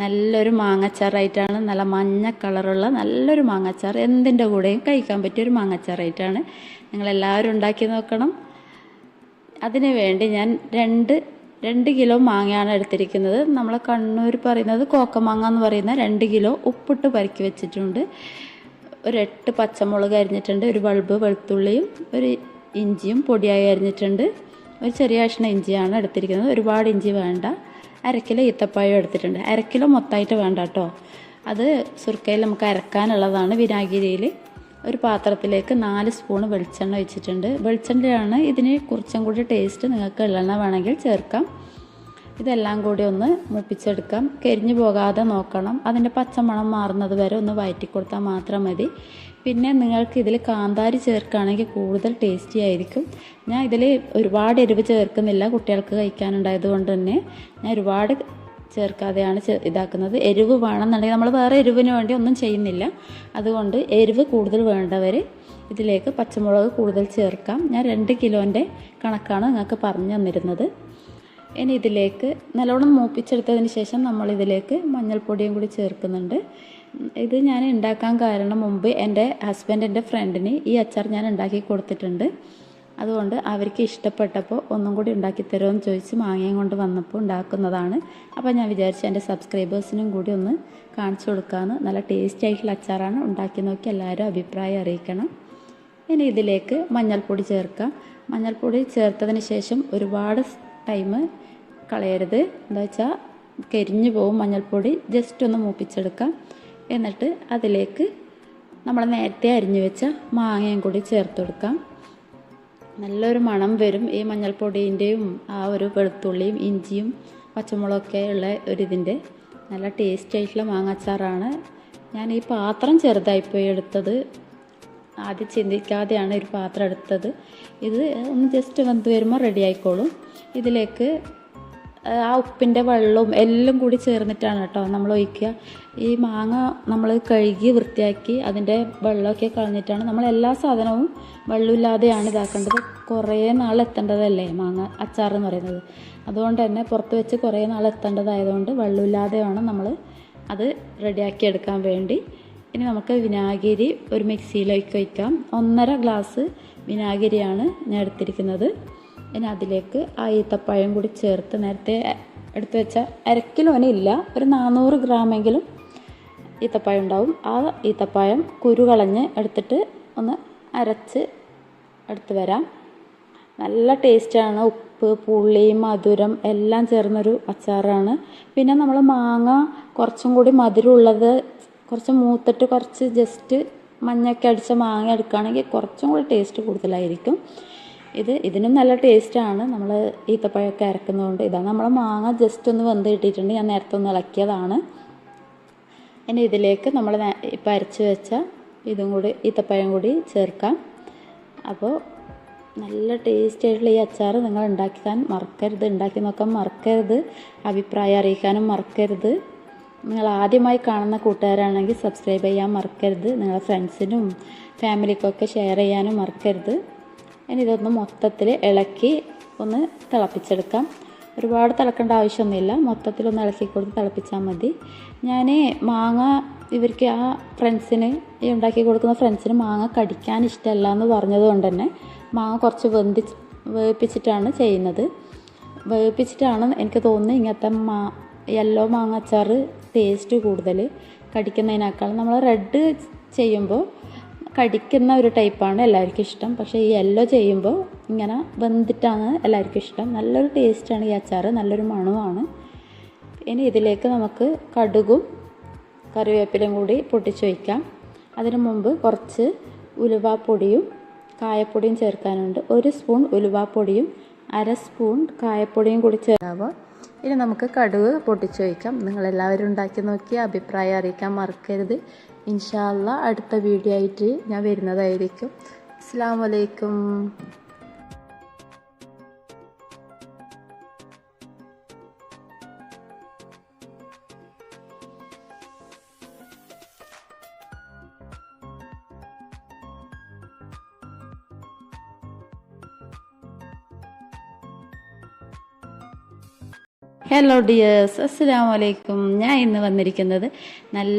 നല്ലൊരു മാങ്ങച്ചാറായിട്ടാണ് നല്ല മഞ്ഞ കളറുള്ള നല്ലൊരു മാങ്ങച്ചാർ എന്തിന്റെ കൂടെയും കഴിക്കാൻ പറ്റിയൊരു മാങ്ങച്ചാറായിട്ടാണ് നിങ്ങളെല്ലാവരും ഉണ്ടാക്കി നോക്കണം. അതിനു വേണ്ടി ഞാൻ രണ്ട് രണ്ട് കിലോ മാങ്ങയാണ് എടുത്തിരിക്കുന്നത്. നമ്മളെ കണ്ണൂർ പറയുന്നത് കോക്കമാങ്ങ എന്ന് പറയുന്ന രണ്ട് കിലോ ഉപ്പിട്ട് പരക്കി വെച്ചിട്ടുണ്ട്. ഒരു എട്ട് പച്ചമുളക് അരിഞ്ഞിട്ടുണ്ട് ഒരു ബൾബ് വെളുത്തുള്ളിയും ഒരു ഇഞ്ചിയും പൊടിയായി അരിഞ്ഞിട്ടുണ്ട്. ഒരു ചെറിയ കഷ്ണം ഇഞ്ചിയാണ് എടുത്തിരിക്കുന്നത്. ഒരുപാട് ഇഞ്ചി വേണ്ട. അര കിലോ ഈത്തപ്പായം എടുത്തിട്ടുണ്ട്. അരക്കിലോ കിലോ മൊത്തമായിട്ട് വേണ്ട കേട്ടോ. അത് സുർക്കയിൽ നമുക്ക് അരക്കാനുള്ളതാണ് വിനാഗിരിയിൽ. ഒരു പാത്രത്തിലേക്ക് നാല് സ്പൂൺ വെളിച്ചെണ്ണ വെച്ചിട്ടുണ്ട് വെളിച്ചെണ്ണയാണ് ഇതിന് കുറച്ചും കൂടി ടേസ്റ്റ് നിങ്ങൾക്ക് എള്ളെണ്ണ വേണമെങ്കിൽ ചേർക്കാം. ഇതെല്ലാം കൂടി ഒന്ന് മുപ്പിച്ചെടുക്കാം. കരിഞ്ഞു പോകാതെ നോക്കണം. അതിന്റെ പച്ചമണം മാറുന്നത് വരെ ഒന്ന് വയറ്റി കൊടുത്താൽ മാത്രം മതി. പിന്നെ നിങ്ങൾക്ക് ഇതിൽ കാന്താരി ചേർക്കുകയാണെങ്കിൽ കൂടുതൽ ടേസ്റ്റി ആയിരിക്കും. ഞാൻ ഇതിൽ ഒരുപാട് എരിവ് ചേർക്കുന്നില്ല കുട്ടികൾക്ക് കഴിക്കാനുണ്ടായത് കൊണ്ട് തന്നെ. ഞാൻ ഒരുപാട് ചേർക്കാതെയാണ് ഇതാക്കുന്നത്. എരിവ് വേണമെന്നുണ്ടെങ്കിൽ നമ്മൾ വേറെ എരിവിന് വേണ്ടി ഒന്നും ചെയ്യുന്നില്ല. അതുകൊണ്ട് എരിവ് കൂടുതൽ വേണ്ടവർ ഇതിലേക്ക് പച്ചമുളക് കൂടുതൽ ചേർക്കാം. ഞാൻ രണ്ട് കിലോന്റെ കണക്കാണ് നിങ്ങൾക്ക് പറഞ്ഞു തന്നിരുന്നത്. ഇനി ഇതിലേക്ക് നല്ലോണം മൂപ്പിച്ചെടുത്തതിന് ശേഷം നമ്മൾ ഇതിലേക്ക് മഞ്ഞൾപ്പൊടിയും കൂടി ചേർക്കുന്നുണ്ട്. ഇത് ഞാൻ ഉണ്ടാക്കാൻ കാരണം മുമ്പ് എന്റെ ഹസ്ബൻഡിന്റെ ഫ്രണ്ടിന് ഈ അച്ചാർ ഞാൻ ഉണ്ടാക്കി കൊടുത്തിട്ടുണ്ട്. അതുകൊണ്ട് അവർക്ക് ഇഷ്ടപ്പെട്ടപ്പോൾ ഒന്നും കൂടി ഉണ്ടാക്കി തരുമെന്ന് ചോദിച്ച് മാങ്ങയും കൊണ്ട് വന്നപ്പോൾ ഉണ്ടാക്കുന്നതാണ്. അപ്പോൾ ഞാൻ വിചാരിച്ചു എന്റെ സബ്സ്ക്രൈബേഴ്സിനും കൂടി ഒന്ന് കാണിച്ചു കൊടുക്കാമെന്ന് നല്ല ടേസ്റ്റി ആയിട്ടുള്ള അച്ചാറാണ്. ഉണ്ടാക്കി നോക്കി എല്ലാവരും അഭിപ്രായം അറിയിക്കണം. ഇനി ഇതിലേക്ക് മഞ്ഞൾപ്പൊടി ചേർക്കാം. മഞ്ഞൾപ്പൊടി ചേർത്തതിന് ശേഷം ഒരുപാട് ടൈം കളയരുത്. എന്താ വെച്ചാൽ കരിഞ്ഞു പോകും മഞ്ഞൾപ്പൊടി. ജസ്റ്റ് ഒന്ന് മൂപ്പിച്ചെടുക്കാം. എന്നിട്ട് അതിലേക്ക് നമ്മൾ നേരത്തെ അരിഞ്ഞു വെച്ച മാങ്ങയും കൂടി ചേർത്ത് കൊടുക്കാം. നല്ലൊരു മണം വരും. ഈ മഞ്ഞൾപ്പൊടീന്റെയും ആ ഒരു വെളുത്തുള്ളിയും ഇഞ്ചിയും പച്ചമുളകൊക്കെ ഉള്ള ഒരിതിന്റെ നല്ല ടേസ്റ്റ് ആയിട്ടുള്ള മാങ്ങാച്ചാറാണ്. ഞാൻ ഈ പാത്രം ചെറുതായിപ്പോയി എടുത്തത് ആദ്യം ചിന്തിക്കാതെയാണ് ഒരു പാത്രം എടുത്തത്. ഇത് ഒന്ന് ജസ്റ്റ് വെന്ത് വരുമ്പോൾ റെഡി ആയിക്കോളും. ഇതിലേക്ക് ആ ഉപ്പിന്റെ വെള്ളവും എല്ലാം കൂടി ചേർന്നിട്ടാണ് കേട്ടോ നമ്മൾ ഒഴിക്കുക. ഈ മാങ്ങ നമ്മൾ കഴുകി വൃത്തിയാക്കി അതിന്റെ വെള്ളമൊക്കെ കളഞ്ഞിട്ടാണ് നമ്മൾ എല്ലാ സാധനവും വെള്ളമില്ലാതെയാണ് ഇതാക്കേണ്ടത്. കുറേ നാൾ എത്തേണ്ടതല്ലേ മാങ്ങ അച്ചാർ എന്ന് പറയുന്നത്. അതുകൊണ്ട് തന്നെ പുറത്ത് വെച്ച് കുറേ നാൾ എത്തേണ്ടതായതുകൊണ്ട് വെള്ളമില്ലാതെ വേണം നമ്മൾ അത് റെഡിയാക്കി എടുക്കാൻ വേണ്ടി ഇനി നമുക്ക് വിനാഗിരി ഒരു മിക്സിയിലേക്ക് വയ്ക്കാം. ഒന്നര ഗ്ലാസ് വിനാഗിരിയാണ് ഞാൻ എടുത്തിരിക്കുന്നത്. ഇനി അതിലേക്ക് ആ ഈത്തപ്പഴം കൂടി ചേർത്ത് നേരത്തെ എടുത്തു വെച്ച അരക്കിലോന് ഇല്ല ഒരു നാനൂറ് ഗ്രാമെങ്കിലും ഈത്തപ്പഴം ഉണ്ടാവും. ആ ഈത്തപ്പഴം കുരു കളഞ്ഞ് എടുത്തിട്ട് ഒന്ന് അരച്ച് എടുത്ത് വരാം. നല്ല ടേസ്റ്റാണ് ഉപ്പ് പുളി മധുരം എല്ലാം ചേർന്നൊരു അച്ചാറാണ്. പിന്നെ നമ്മൾ മാങ്ങ കുറച്ചും കൂടി മധുരമുള്ളത് കുറച്ച് മൂത്തിട്ട് കുറച്ച് ജസ്റ്റ് മഞ്ഞൊക്കെ അടിച്ച മാങ്ങ എടുക്കുകയാണെങ്കിൽ കുറച്ചും കൂടി ടേസ്റ്റ് കൂടുതലായിരിക്കും. ഇത് ഇതിനും നല്ല ടേസ്റ്റാണ് നമ്മൾ ഈത്തപ്പഴമൊക്കെ ഇറക്കുന്നതുകൊണ്ട് ഇതാ നമ്മൾ മാങ്ങ ജസ്റ്റ് ഒന്ന് വെന്ത് കിട്ടിയിട്ടുണ്ട്. ഞാൻ നേരത്തെ ഒന്ന് ഇളക്കിയതാണ്. ഇനി ഇതിലേക്ക് നമ്മൾ ഇപ്പം അരച്ച് വെച്ച ഇതും കൂടി ഈത്തപ്പഴം കൂടി ചേർക്കാം. അപ്പോൾ നല്ല ടേസ്റ്റ് ആയിട്ടുള്ള ഈ അച്ചാർ നിങ്ങൾ ഉണ്ടാക്കാൻ മറക്കരുത്. ഉണ്ടാക്കി നോക്കാൻ മറക്കരുത്. അഭിപ്രായം അറിയിക്കാനും മറക്കരുത്. നിങ്ങൾ ആദ്യമായി കാണുന്ന കൂട്ടുകാരാണെങ്കിൽ സബ്സ്ക്രൈബ് ചെയ്യാൻ മറക്കരുത്. നിങ്ങളുടെ ഫ്രണ്ട്സിനും ഫാമിലിക്കൊക്കെ ഷെയർ ചെയ്യാനും മറക്കരുത്. ഇനി ഇതൊന്ന് മൊത്തത്തിൽ ഇളക്കി ഒന്ന് തിളപ്പിച്ചെടുക്കാം. ഒരുപാട് തിളക്കേണ്ട ആവശ്യമൊന്നുമില്ല. മൊത്തത്തിലൊന്ന് ഇളക്കി കൊടുത്ത് തിളപ്പിച്ചാൽ മതി. ഞാൻ മാങ്ങ ഇവർക്ക് ആ ഫ്രണ്ട്സിന് ഈ ഉണ്ടാക്കി കൊടുക്കുന്ന ഫ്രണ്ട്സിന് മാങ്ങ കടിക്കാൻ ഇഷ്ടമല്ല എന്ന് പറഞ്ഞതുകൊണ്ട് തന്നെ മാങ്ങ കുറച്ച് വെന്തി വേവിപ്പിച്ചിട്ടാണ് ചെയ്യുന്നത്. വേവിപ്പിച്ചിട്ടാണ് എനിക്ക് തോന്നുന്നത് ഇങ്ങനത്തെ മാ യെല്ലോ മാങ്ങ അച്ചാർ ടേസ്റ്റ് കൂടുതൽ കടിക്കുന്നതിനേക്കാൾ നമ്മൾ റെഡ് ചെയ്യുമ്പോൾ കടിക്കുന്ന ഒരു ടൈപ്പാണ് എല്ലാവർക്കും ഇഷ്ടം. പക്ഷേ ഈ യെല്ലോ ചെയ്യുമ്പോൾ ഇങ്ങനെ വെന്തിട്ടാണ് എല്ലാവർക്കും ഇഷ്ടം. നല്ലൊരു ടേസ്റ്റാണ് ഈ അച്ചാർ നല്ലൊരു മണുവാണ് ഇനി ഇതിലേക്ക് നമുക്ക് കടുകും കറിവേപ്പിലയും കൂടി പൊട്ടിച്ച് വയ്ക്കാം അതിനു മുമ്പ് കുറച്ച് ഉലുവാപ്പൊടിയും കായപ്പൊടിയും ചേർക്കാനുണ്ട്. ഒരു സ്പൂൺ ഉലുവാപ്പൊടിയും അര സ്പൂൺ കായപ്പൊടിയും കൂടി ചേർക്കാവുക ഇനി നമുക്ക് കടുക് പൊട്ടിച്ച് വയ്ക്കാം നിങ്ങളെല്ലാവരും ഉണ്ടാക്കി നോക്കി അഭിപ്രായം അറിയിക്കാൻ മറക്കരുത്. ഇൻഷാല്ല അടുത്ത വീഡിയോ ആയിട്ട് ഞാൻ വരുന്നതായിരിക്കും. അസ്സാം വലൈക്കും ഹലോ ഡിയേഴ്സ് അസ്സാം വലൈക്കും ഞാൻ ഇന്ന് വന്നിരിക്കുന്നത് നല്ല